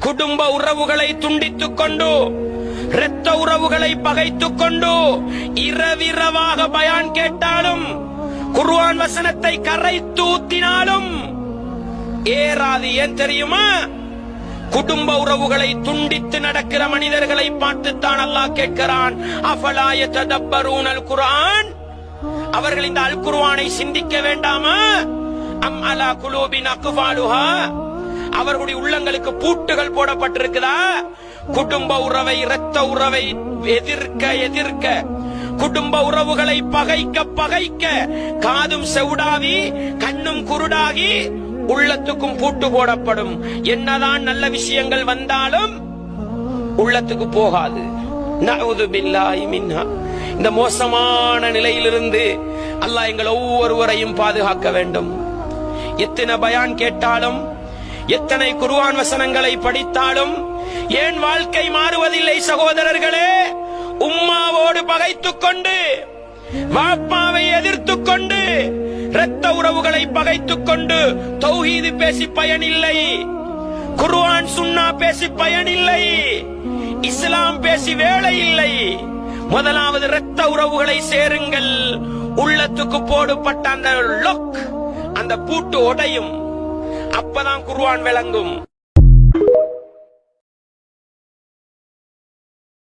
குடும்ப உறவுகளை துண்டித்துக் கொண்டு இரத்த உறவுகளை பகைத்துக் கொண்டு இரவிரவாக பயான் கேட்டாலும் குர்வான் வசனத்தை கரை தூத்தினாலும் ஏறாது. ஏன் தெரியுமா? குடும்ப உறவுகளை துண்டித்து நடக்கிற மனிதர்களை பார்த்துத்தான் அல்லாஹ் கேட்கிறான். அஃபலாய ததப்பரூனல் குர்ஆன் அவர்கள் இந்த அல் குர்வானை சிந்திக்க வேண்டாமா? அம் அலா குலூபின் அக்ஃபாலுஹா? அவர்களுடைய உள்ளங்களுக்கு பூட்டுகள் போடப்பட்டிருக்குதா? குடும்ப உறவை இரத்த உறவை எதிர்க்க எதிர்க்க. குடும்ப உறவுகளை பகைக்க பகைக்க. காதும் செவுடாவி கண்ணும் குருடாகி உள்ளத்துக்கும் பூட்டு போடப்படும். என்னதான் நல்ல விஷயங்கள் வந்தாலும் உள்ளத்துக்கு போகாது. இந்த மோசமான நிலையிலிருந்து அல்லாஹ் எங்கள் ஒவ்வொருவரையும் பாதுகாக்க வேண்டும். எத்தனை பயான் கேட்டாலும் எத்தனை குருவான் வசனங்களை படித்தாலும் ஏன் வாழ்க்கை மாறுவதில்லை சகோதரர்களே? உம்மாவோடு பகைத்துக் கொண்டு வாப்பாவை எதிர்த்துக் கொண்டு இரத்த உறவுகளை பகைத்துக் கொண்டு தௌஹீது பேசி பயனில்லை. குருவான் சுன்னா பேசி பயனில்லை. இஸ்லாம் பேசி வேலை இல்லை முதலாவது இரத்த உறவுகளை சேருங்கள். உள்ளத்துக்கு போடுபட்ட அந்த லொக் அந்த பூட்டு உடையும். அப்பதான் குருவான் விளங்கும்.